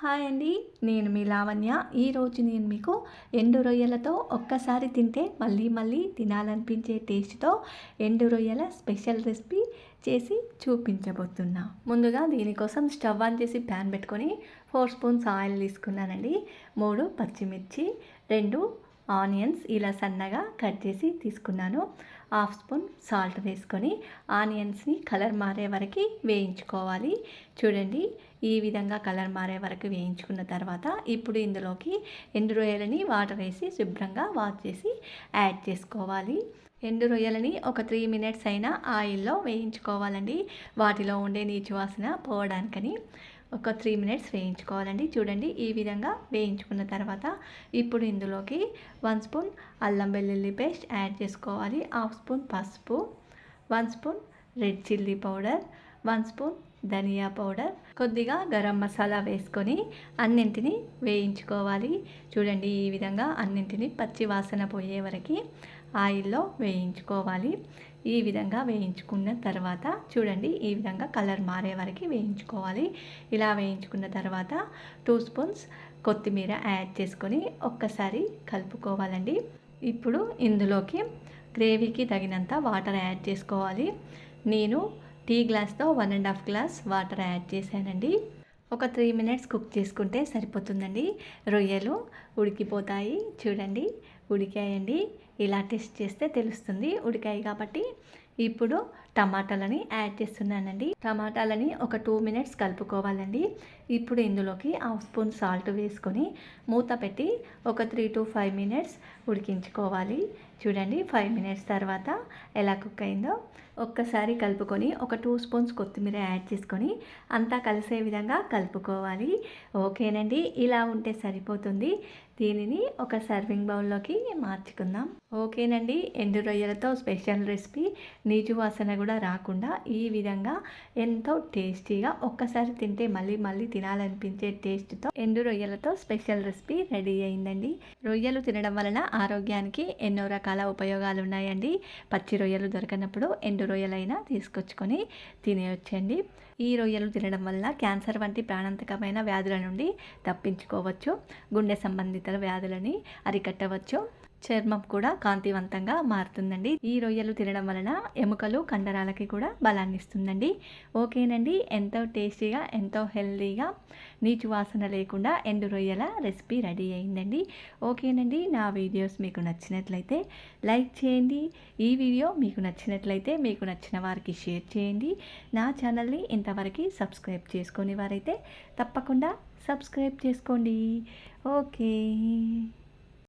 Hi అండి నేను మీ లావణ్య. ఈరోజు నేను మీకు ఎండు రొయ్యలతో ఒక్కసారి తింటే మళ్ళీ మళ్ళీ తినాలనిపించే టేస్ట్తో ఎండు రొయ్యల స్పెషల్ రెసిపీ చేసి చూపించబోతున్నా. ముందుగా దీనికోసం స్టవ్ ఆన్ చేసి ప్యాన్ పెట్టుకొని ఫోర్ స్పూన్స్ ఆయిల్ తీసుకున్నానండి. మూడు పచ్చిమిర్చి రెండు ఆనియన్స్ ఇలా సన్నగా కట్ చేసి తీసుకున్నాను. హాఫ్ స్పూన్ సాల్ట్ వేసుకొని ఆనియన్స్ని కలర్ మారే వరకు వేయించుకోవాలి. చూడండి ఈ విధంగా కలర్ మారే వరకు వేయించుకున్న తర్వాత ఇప్పుడు ఇందులోకి ఎండు రొయ్యలని వాటర్ వేసి శుభ్రంగా వాష్ చేసి యాడ్ చేసుకోవాలి. ఎండు రొయ్యలని ఒక త్రీ మినిట్స్ అయినా ఆయిల్లో వేయించుకోవాలండి. వాటిలో ఉండే నీచు వాసన పోవడానికని. ఒక త్రీ మినిట్స్ వేయించుకోవాలండి. చూడండి ఈ విధంగా వేయించుకున్న తర్వాత ఇప్పుడు ఇందులోకి వన్ స్పూన్ అల్లం వెల్లుల్లి పేస్ట్ యాడ్ చేసుకోవాలి. హాఫ్ స్పూన్ పసుపు one spoon red chilli powder one spoon ధనియా పౌడర్. కొద్దిగా గరం మసాలా వేసుకొని అన్నింటిని వేయించుకోవాలి. చూడండి ఈ విధంగా అన్నింటిని పచ్చి వాసన పోయే వరకు ఆయిల్లో వేయించుకోవాలి. ఈ విధంగా వేయించుకున్న తర్వాత చూడండి ఈ విధంగా కలర్ మారే వరకు వేయించుకోవాలి. ఇలా వేయించుకున్న తర్వాత టూ స్పూన్స్ కొత్తిమీర యాడ్ చేసుకొని ఒక్కసారి కలుపుకోవాలండి. ఇప్పుడు ఇందులోకి గ్రేవీకి తగినంత వాటర్ యాడ్ చేసుకోవాలి. నేను టీ గ్లాస్తో one and half glass water add చేశానండి. ఒక త్రీ మినిట్స్ కుక్ చేసుకుంటే సరిపోతుందండి. రొయ్యలు ఉడికిపోతాయి. చూడండి ఉడికాయండి. ఇలా టెస్ట్ చేస్తే తెలుస్తుంది. ఉడికాయి కాబట్టి ఇప్పుడు టమాటాలని యాడ్ చేస్తున్నానండి. టమాటాలని ఒక టూ మినిట్స్ కలుపుకోవాలండి. ఇప్పుడు ఇందులోకి హాఫ్ స్పూన్ సాల్ట్ వేసుకొని మూత పెట్టి ఒక త్రీ టు ఫైవ్ మినిట్స్ ఉడికించుకోవాలి. చూడండి ఫైవ్ మినిట్స్ తర్వాత ఎలా కుక్ అయిందో ఒక్కసారి కలుపుకొని ఒక టూ స్పూన్స్ కొత్తిమీర యాడ్ చేసుకొని అంతా కలిసే విధంగా కలుపుకోవాలి. ఓకేనండి? ఇలా ఉంటే సరిపోతుంది. దీనిని ఒక సర్వింగ్ బౌల్లోకి మార్చుకుందాం. ఓకేనండి. ఎండు రొయ్యలతో స్పెషల్ రెసిపీ. నీచు వాసన కూడా రాకుండా ఈ విధంగా ఎంతో టేస్టీగా ఒక్కసారి తింటే మళ్ళీ మళ్ళీ తినాలనిపించే టేస్ట్తో ఎండు రొయ్యలతో స్పెషల్ రెసిపీ రెడీ అయిందండి. రొయ్యలు తినడం వలన ఆరోగ్యానికి ఎన్నో రకాల ఉపయోగాలు ఉన్నాయండి పచ్చి రొయ్యలు దొరకనప్పుడు ఎండు రొయ్యలైనా తీసుకొచ్చుకొని తినేయొచ్చండి. ఈ రొయ్యలు తినడం వల్ల క్యాన్సర్ వంటి ప్రాణాంతకమైన వ్యాధుల నుండి తప్పించుకోవచ్చు. గుండె సంబంధిత వ్యాధులని అరికట్టవచ్చు. చర్మం కూడా కాంతివంతంగా మారుతుందండి. ఈ రొయ్యలు తినడం వలన ఎముకలు కండరాలకి కూడా బలాన్ని ఇస్తుందండి ఓకేనండి. ఎంతో టేస్టీగా ఎంతో హెల్దీగా నీచు వాసన లేకుండా ఎండు రొయ్యల రెసిపీ రెడీ అయిందండి. ఓకేనండి. నా వీడియోస్ మీకు నచ్చినట్లయితే లైక్ చేయండి. ఈ వీడియో మీకు నచ్చినట్లయితే మీకు నచ్చిన వారికి షేర్ చేయండి. నా ఛానల్ని ఇంతవరకు సబ్స్క్రైబ్ చేసుకొని వారైతే తప్పకుండా సబ్స్క్రైబ్ చేసుకోండి. ఓకే.